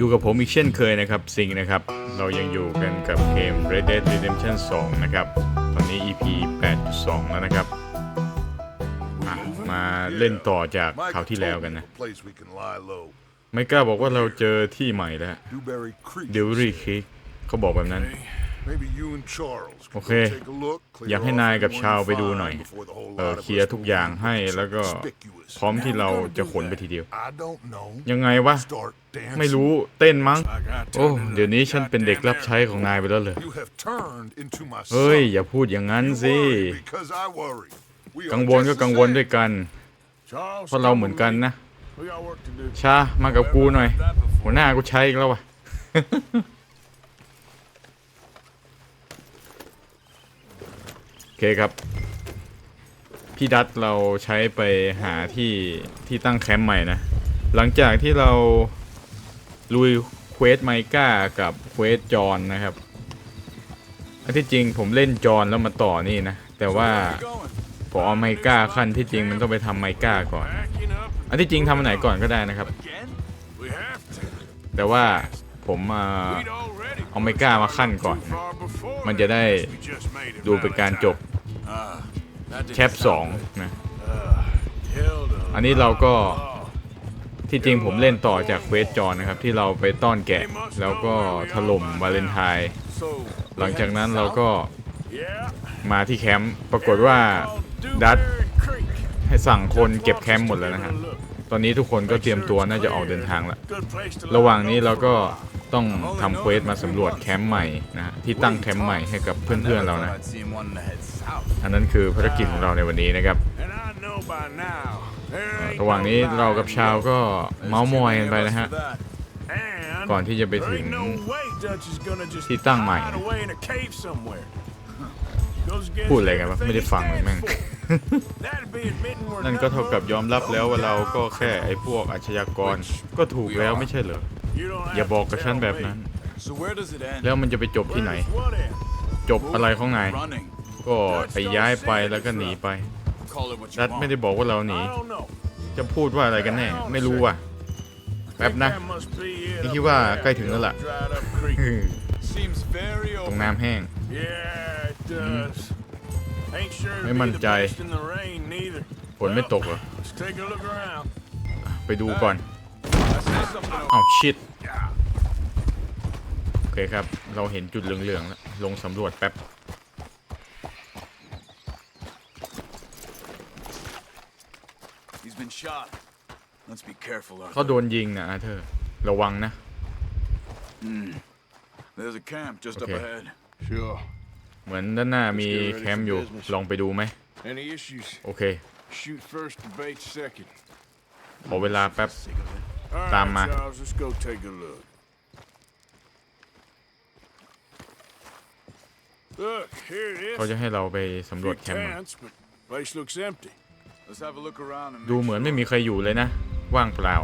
อยู่กับผมอีกเช่นเคยนะครับซิงนะครับ เรายังอยู่กันกับเกม Red Dead Redemption 2 นะครับ ตอนนี้ EP 8.2 แล้วนะครับอะมาเล่นต่อจากคราวที่แล้วกันนะ Place we can lie low. ไม่กล้าบอกว่าเราเจอที่ใหม่แล้ว Dewberry Creek. เดวิรี่คิกเขาบอกแบบนั้น Maybe you and Charles could go Okay. take a look, clear อยากให้ off นายกับ anyone ชาว you ไปดูหน่อย find before the whole เออ lot of เคลียร์ us ทุกอย่างให้แล้วก็ conspicuous. พร้อมที่เรา How we จะ gonna ขน do ไปทีเดียว that? I don't know. ยังไงวะ Start dancing. ไม่รู้เต้นมั้ง โอ้ เดี๋ยวนี้ฉันเป็นเด็กรับใช้ของนายไปแล้วเลย You have turned into my เฮ้ย son. อย่าพูดอย่างนั้น You สิ worry because I worry. We are กังวล just ก็ the กังวล same. ด้วยกัน Charles, เพราะเราเหมือนกันนะ we got work to do. ชา มากับกูหน่อย หัวหน้ากูใช้อีกแล้ววะ โอ เคครับ พี่ดัตเราใช้ไปหาที่ที่ตั้งแคมป์ใหม่นะ หลังจากที่เราลุยเควสไมก้ากับเควสจอนนะครับ อันที่จริงผมเล่นจอนแล้วมาต่อนี่นะ แต่ว่าพอเอาไมก้าขั้นที่จริงมันต้องไปทำไมก้าก่อน Backing up อันที่จริงทำอันไหนก่อนก็ได้นะครับ แต่ว่าผมมาเอาไมก้ามาขั้นก่อน too far before มันจะได้ดูเป็นการจบ แคป sound 2นะ Held up. อันนี้เราก็ Oh, ที่จริงผมเล่นต่อจากเควสจอนนะครับ ที่เราไปต้อนแกะ แล้วก็ถล่มวาเลนไทน์ so หลังจากนั้นเราก็ yeah. มาที่แคมป์ปรากฏว่าดัต Dewberry Creek. ให้สั่งคนเก็บแคมป์หมดแล้วนะฮะ Take a look. ตอนนี้ทุกคนก็เตรียมตัวน่าจะออกเดินทางแล้ว Good place to ระหว่างนี้ lie เรา low ก็ for a while. ต้องทำเควสมาสำรวจแคมป์ใหม่นะที่ตั้งแคมป์ใหม่ให้กับเพื่อนๆเรานะ อันนั้นคือภารกิจของเราในวันนี้นะครับ ระหว่างนี้เรากับชาวก็เมาส์มอยกันไปนะฮะ ก่อนที่จะไปถึงที่ตั้งใหม่ พูดอะไรกันวะไม่ได้ฟังเลยแม่งนั่นก็เท่ากับยอมรับแล้วว่าเราก็แค่ไอ้พวกอาชญากรก็ถูกแล้วไม่ใช่เหรอ อย่า have บอก to กับฉัน tell แบบ me. นั้น So where does it end? แล้วมันจะไปจบที่ไหน Where's what end? จบอะไรของนาย Running. ก็ไปย้ายไปแล้วก็หนีไป Call it what you รัฐไม่ได้ want. บอกว่าเราหนี I don't know. จะพูดว่าอะไรกันแน่ ไม่รู้ว่ะแป๊บ Think นะ that must be it นี่ up คิดว่า there, ใกล้ถึงแล้วล่ะ Dried up creek. Seems very ตรง open. น้ำแห้ง Yeah, it does. Ain't sure to ไม่ be มั่น the ใจ best in the rain neither. ฝนไม่ตกเหรอ Let's take a look around. ไปดูก่อน I see something over อ้าวชิดโอเคครับ เราเห็นจุดเหลืองๆแล้ว ลงสำรวจแป๊บ He's been shot. Let's be careful, เขา Arthur. โดนยิงนะอาเธอร์ระวังนะ There's a camp just up Okay. ahead. Sure. เหมือนด้านหน้ามีแคมป์อยู่ ลองไปดูไหม Any issues? โอเค Shoot first, debate second. ขอเวลาแป๊บ Sick of it. All Tama. right, Charles, let's go take a look. Look, here it เขา is. จะให้เราไปสำรวจ Few แคมป์อะ tents, but place looks empty. Let's have a look around and ดู make เหมือน sure. ไม่มีใครอยู่เลยนะ ว่างเปล่า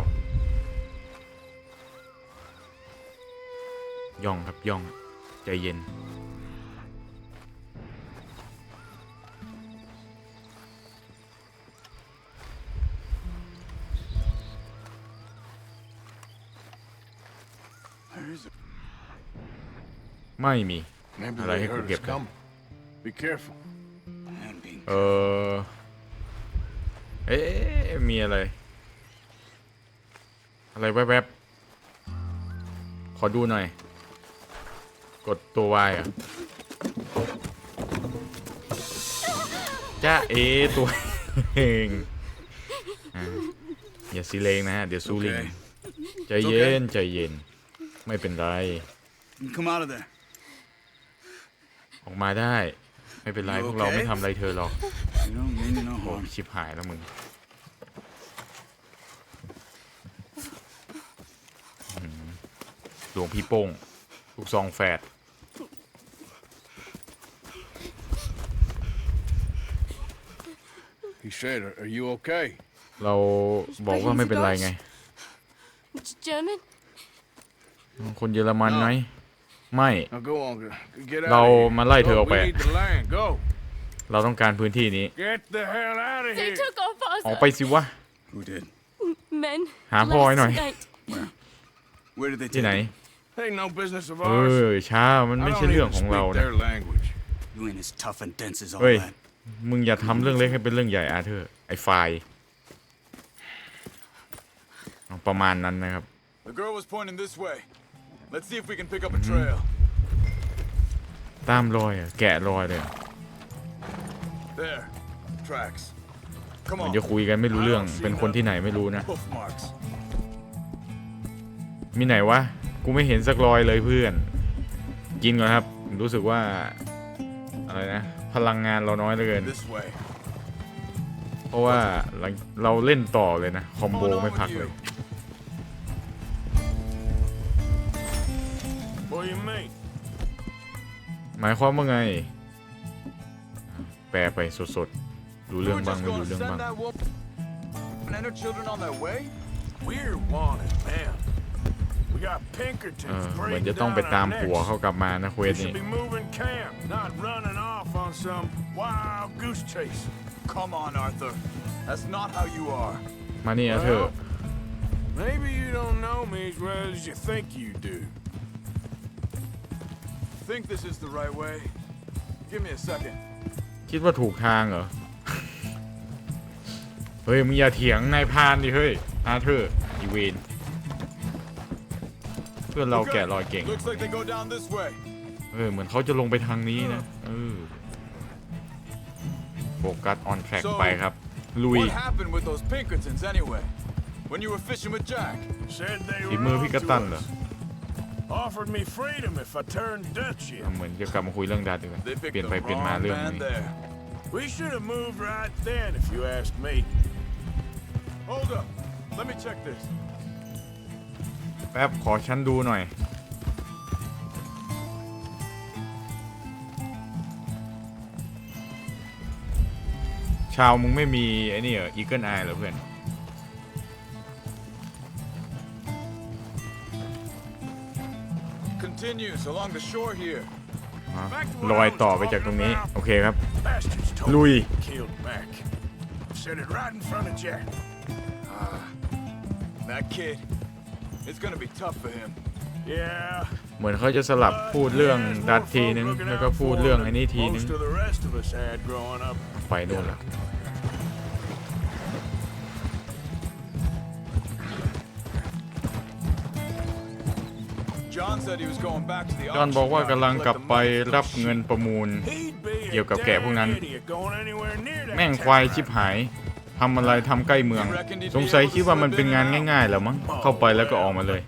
ย่องครับย่อง ใจเย็น ไม่มี Maybe I like they it, heard get us that. coming. Be careful. man being เออเอ๊ะมีอะไร อะไรแวบๆ ขอดูหน่อย กดตัว Y อะจ้าเอตัวเองอะอย่าซีเลงนะฮะ เดี๋ยวซูลิง Okay. ใจเย็น ใจเย็น ไม่เป็นไร Come out of there. ออกมาได้ ไม่เป็นไร You พวกเรา okay? ไม่ทำอะไรเธอหรอก You don't mean no โอ้ harm. ชิบหายแล้วมึงอื้อหือหลวงพี่โป้ง ลูกซองแฝด He said, "Are- Are you okay? เราบอกว่าไม่เป็นไรไง It's German? คนเยอรมันไหม ไม่ Now go on. g- Get out เรา of here. มาไล่เธออ Look, อกไป we need the land. Go. เราต้องการพื้นที่นี้ Get the hell out of They here. took our ออก father. ไปสิวะ Who did? Men. Hả, voi last rồi. night. Where did they ที่ take ไหน him? Ain't no business of เอ ours. อช้ามัน I ไม่ don't ใช่เรื่อง even ของเรา speak นะ their language. You ain't as tough and dense as all เฮ้ย that. มึงอย่าทำเรื่องเล็กให้เป็นเรื่องใหญ่อาเธอร์ไอ้ไฟล์เอาประมาณนั้นนะครับ The girl was pointing this way. Let's see if we can pick up a trail. ตามรอยอะแกะรอยเลยอะ There. Tracks. Come เหมือน on. จะคุยกันไม่รู้เรื่องเป็นคนที่ไหนไม่รู้นะ Hoof marks. มีไหนวะ กูไม่เห็นสักรอยเลยเพื่อน กินก่อนครับ รู้สึกว่า อะไรนะ พลังงานเราน้อยเหลือเกิน This way. เพราะว่าหลังเราเล่นต่อเลยนะ คอมโบ Going on ไม่ with พักเลย you. มายความว่าไง แปลไปสดๆรู้ We เรื่อง were บ้าง just ไม่รู้ gonna เรื่อง send บ้าง that woman and her children on their way. We're wanted, man. We got เอ Pinkertons อเหมือน breathing จะต้องไป down ตาม our ผัว necks. เขากลับมานะเคว We สนี้ should be moving camp, not running off on some wild goose chase. Come on, Arthur. That's not how you are. มานี่อาเธอร์ Maybe you don't know me as well as you think you do. Think this is the right way? Give me a second. คิดว่าถูกทางเหรอ เฮ้ยมึงอย่าเถียงนายพรานดิเฮ้ยอาเธอร์อีเวนเพื่อนเรา Okay, แกะรอยเก่ง Looks like they go down this way. เออเหมือนเขาจะลงไปทางนี้นะเออโฟกัสออนแทร็ก So, ไปครับ ลุย What happened with those Pinkertons anyway? When you were fishing with Jack? Said they ฝี were มือพี่ on กัตตัน to เหรอ us. Offered me freedom if I turned Dutch อะ in. เหมือนจะกลับมาคุยเรื่องดัดดีกว่า They เปลี่ย picked นไป the เปลี่ยนมา wrong เรื่อง man นี้ there. We should have moved right then if you asked me. Hold up. Let me check this. แป๊บขอฉันดูหน่อย ชาวมึงไม่มีไอ้นี่เหรออีเกิลไอเหรอเพื่อน Continues along the shore here. อะลอยต่อไปจากตรงนี้ โอเคครับ Bastards told Louis. me he killed Mac. Said it right in front of Jack. That kid. It's gonna be tough for him. Yeah. เหมือนเขาจะสลับ but พูดเรื่อง there's more ดัดที folk นึง looking แล้วก็ out พูด for เรื่อง him ไอ้ than นี่ทีนึง Most of the rest of us had growing up. ไปนู่นละ จอห์น auction บอกว่า yard กำลัง to กลับ collect ไป the money for รับ the เงิน sheep. ประมูล He'd be a เกี่ยวกับแกะพวกนั้น damn idiot going anywhere near that แม่งควาย town. ชิบหายทำอะไรทำใกล้เมือง สงสัยคิดว่ามันเป็นงานง่ายๆเหรอมั้งเข้าไปแล้วก็ออกมาเลย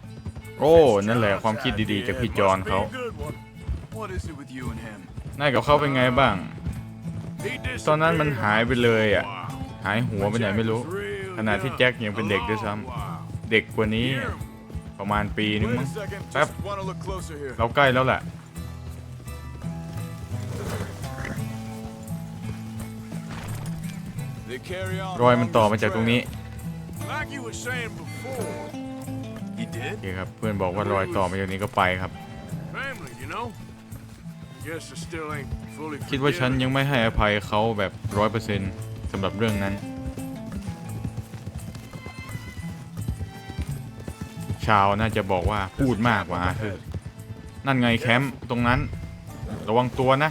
โอ้นั่นแหละความคิดดีๆจากพี่จอนเขา Must be a good one. What is it with you and him? นายกับเขาเป็นไงบ้าง He ตอนนั้นมัน disappeared หายไปเลยอะ for a while. หายหัวไปไหนไม่รู้ Jack was real ขณะที่ young, แจ็คยังเป็นเด็กด้วยซ้ a long while. ำเด็กกว่านี้ Hear him. ประมาณปีนึง Wait มั้ a ง second. Pep. Just want to look closer here. เราใกล้แล้วแหละ They carry on รอยมัน along ต่อ this มาจากตรง trail. นี้ Like you were saying before, He โอ did? เคครับเพื่อนบอกว่ารอยต่อมาจากนี้ก็ไปครับ family, you know. Guess I still ain't fully คิดว่าฉัน forgiven. ยังไม่ให้อภัยเขาแบบร้อยเปอร์เซ็นต์สำหรับเรื่องนั้น ชาวน่าจะบอกว่าพูดมากกว่าอาเธอร์นั่นไงแคมป์ตรงนั้น ระวังตัวนะ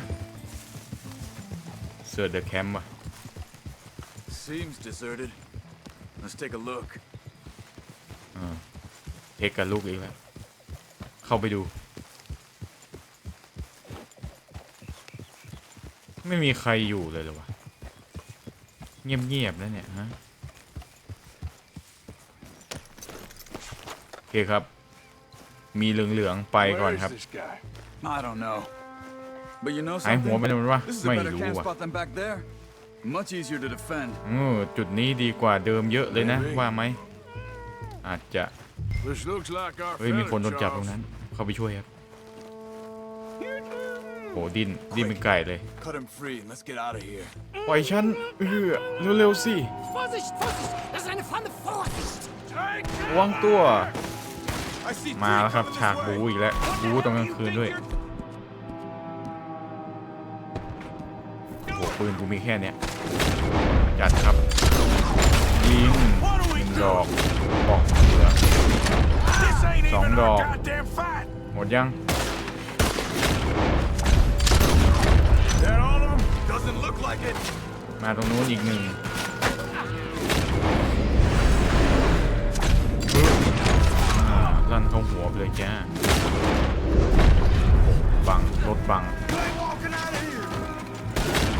เสือเดอะแคมป์ว่ะ Seems deserted. Let's take a look. เทคกับลูกอีกแล้ว เข้าไปดู ไม่มีใครอยู่เลยเหรอวะ เงียบๆแล้วเนี่ยฮะ โอ เคครับ มีเหลืองๆไปก่อน Where's ครับ this guy? I don't know. But you know หายหัว something? ไปไหนมันวะ This is ไม่ a better รู้ camp ว่ะ spot than back there. Much easier to defend. เออจุดนี้ดีกว่าเดิมเยอะเลยนะ ว่าไหม อาจจะ This looks like our เฮ้ย มี fella, คนโดนจับตรง Charles. นั้น เข้าไปช่วยครับ โหดินดินเป็นไก่เลย Cut him free and let's get out of here. ปล่อยฉันเออเร็วๆสิ Vorsicht, Vorsicht! Das ist eine Pfanne! Vorsicht! ระวังตัว I see มาแล้วครับฉากบูอีกแล้วบูตอนกลางคืนด้วยโหปืนกูมีแค่เนี้ยยัดครับยิงงดอกบอกเหลือสองดอกหมดยังมาตรงนู้นอีกหนึ่ง ลั่นเข้าหัวไปเลยจ้าบัง รถบัง They walking out of here.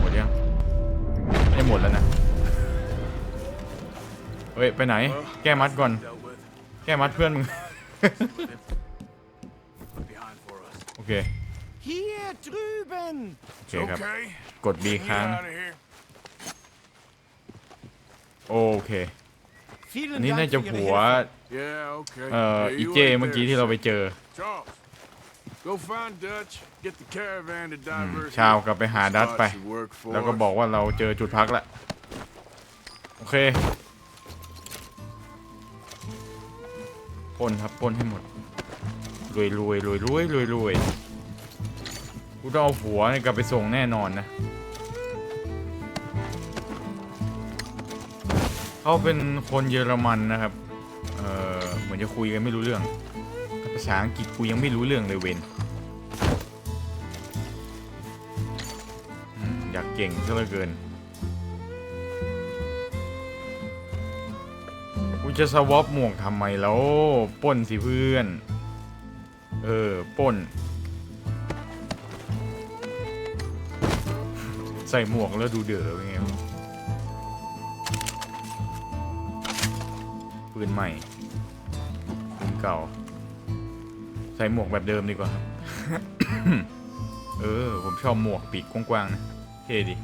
หมดยังไม่หมดแล้วนะ เฮ้ย ไปไหน แก้มัดก่อน Dealt with. แก้มัดเพื่อนมึง Look behind for us. โอเค Hier drüben! โอเคครับ Okay. กด B Get ค้าง out of here. โอเค Vielen อันนี้ Dank น่าจะ für Ihre ผัว Hilfe. Yeah, okay. เอ่อ Yeah, อี you เจ ain't เมื่อกี้ there, ที่เราไป son. เจอ Charles, go find Dutch. Get the caravan to divert. ชาวกลับไปหาดัตไป Spot should work for แล้วก็ us. บอกว่าเราเจอจุดพักแล้วโอเคปล้นครับปล้นให้หมดรวยรวยรวยรวยรวยรวยกูต้องเอาผัวเนี่ยกลับไปส่งแน่นอนนะ เขาเป็นคนเยอรมันนะครับ เออเหมือนจะคุยกันไม่รู้เรื่อง ภาษาอังกฤษกูยังไม่รู้เรื่องเลยเวนอยากเก่งซะเหลือเกิน กูจะสวอปหมวกทำไมแล้วป้นสิเพื่อน เออป้น ใส่หมวกแล้วดูเด๋อเป็นไง ปืนใหม่ปืนเก่า ใส่หมวกแบบเดิมดีกว่า เออ ผมชอบหมวกปีกกว้างๆนะเท่ดิ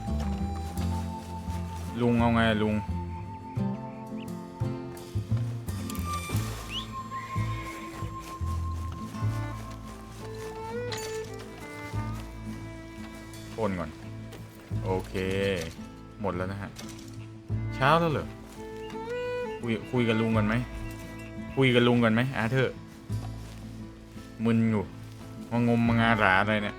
ลุงเอาไงลุงปล้นก่อน โอเค หมดแล้วนะฮะ เช้าแล้วเหรอ คุยคุยกับลุงกันไหมคุยกับลุงกันไหมอาเธอร์มึนอยู่มางมมางาหราอะไรเนี่ย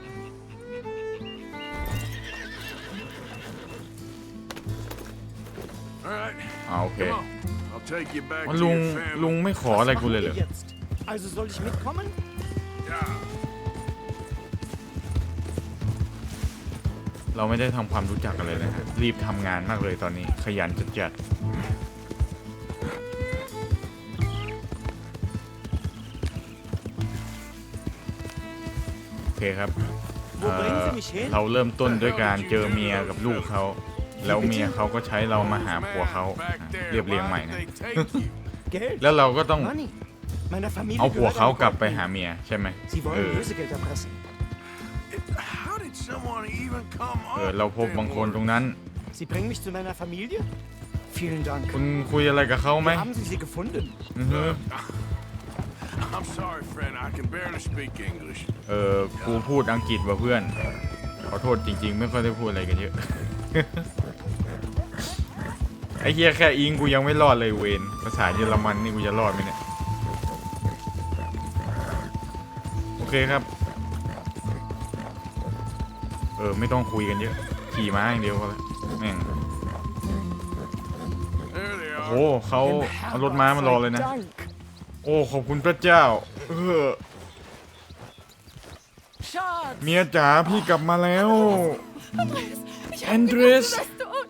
All right, อ่าโอเค come on. I'll take you back ว่าลุงลุงไม่ขออะไรกูเลยเหรอ Also soll ich mitkommen? Yeah. เราไม่ได้ทำความรู้จักกันเลยนะฮะรีบทำงานมากเลยตอนนี้ ขยันจัดจัด เคครับ Wo เอ่ bringen อ Sie mich hin? เราเริ่มต้นด้วยการเจอเมียกับลูกเขา แล้วเมียเขาก็ใช้เรามาหาผัวเขาอะเรียบเรียงใหม่นะ Why did they take you? Geld? แล้วเราก็ต้อง Money. Meiner Familie เอาผัว gehört เขา ein กลับไป Goldmine. หาเมียใช่ไหม Sie เอ wollen อ Lösegeld erpressen. How did someone even come เออ up เรา with พบ them บางคน orders? ตรงนั้น Sie bringen mich zu meiner Familie? Vielen Dank. คุณคุยอะไรกับเขาไหม Wo haben Sie sie gefunden? อือฮึ I'm sorry, friend. I can barely speak English. เออกูพูดอังกฤษว่ะเพื่อน ขอโทษจริง ๆ ไม่ค่อยได้พูดอะไรกันเยอะ ไอ้เฮียแค่อิงกูยังไม่รอดเลยเวนภาษาเยอรมันนี่กูจะรอดไหมเนี่ย โอเคครับ เออ ไม่ต้องคุยกันเยอะ ขี่ม้าอย่างเดียวก็แล้วแม่ง There they โอ้ are. เขา Dem เอารถม้ามารอเลยนะ sei Dank. โอ้ขอบคุณพระเจ้าเออ Schatz! เมียจ๋าพี่กลับมาแล้ว Ich Andres. hab gedacht, du bist tot.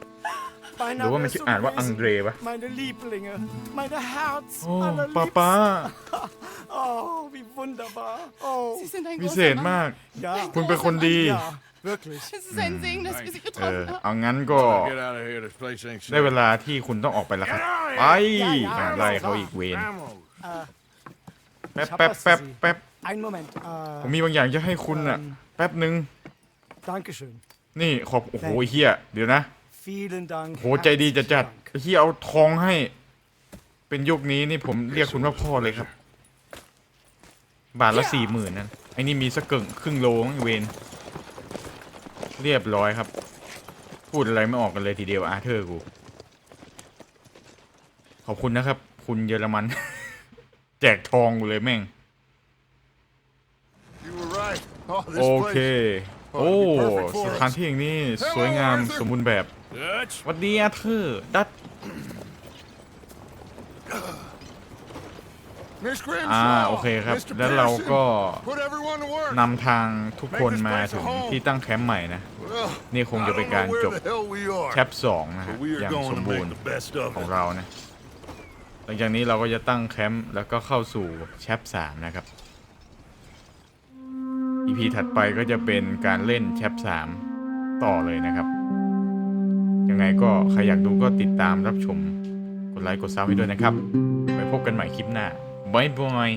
Meine หรือว่ามันชื่ออ่านว่าอังเดรปะ Meine Lieblinge, meine Herz, โอ้ allerliebsten. ป้าป้า Oh, wie wunderbar. Oh, Sie sind ein พิเศ großer ษ Mann. มาก ja, คุณเป็นคนดี ja, wirklich. Es ist ein Segen, dass wir Sie เออ getroffen haben. เอางั้นก็ Get out of here. This place ain't ได้เว safe. ลาที่คุณต้องออกไปแล้วครับไปอะไล่เขาอีกเวน Ammo. แป๊บแป๊บแป๊บแป๊บ Ein Moment. ผม Äh, มีบางอย่างจะให้คุณน่ะ แป๊บหนึ่ง Dankeschön. นี่ขอบโอ้โหเฮียเดี๋ยวนะ Vielen Dank. โหใจดีจะจัด herzlichen Dank. ไอ้เฮียเอาทองให้ เป็นยุคนี้นี่ผมเรียกคุณว่าพ่อเลยครับ บาทละสี่หมื่นนั่นไอ้นี่มีสักเกิงครึ่งโลมั้งเวนเรียบร้อยครับ พูดอะไรไม่ออกกันเลยทีเดียวอาเธอร์กู ขอบคุณนะครับ คุณเยอรมัน แจกทองกูเลยแม่ง You were right. Oh, โอ this เค place. โอ้สถานที่อย่างนี้สวยงามสมบูรณ์แบบ Dutch, หวัดดีอาเธอร์ดัต Miss Grimshaw. อ่าโอเคครับ Mr. แล้วเราก็ Pearson, Put everyone to work. นำทางทุกคนมาถึงที่ตั้งแคมป์ใหม่นะ Well, นี่คงจะเป็นการ I don't know จ where บ the hell we are. แชปสองนะฮะ but we อ are ย่าง going ส to มบูร make ณ์ the best of ของ it. เรานะ หลังจากนี้เราก็จะตั้งแคมป์แล้วก็เข้าสู่แชปสามนะครับ EP ถัดไปก็จะเป็นการเล่นแชปสามต่อเลยนะครับ ยังไงก็ใครอยากดูก็ติดตามรับชม กดไลค์กดซับให้ด้วยนะครับ ไว้พบกันใหม่คลิปหน้าบายบาย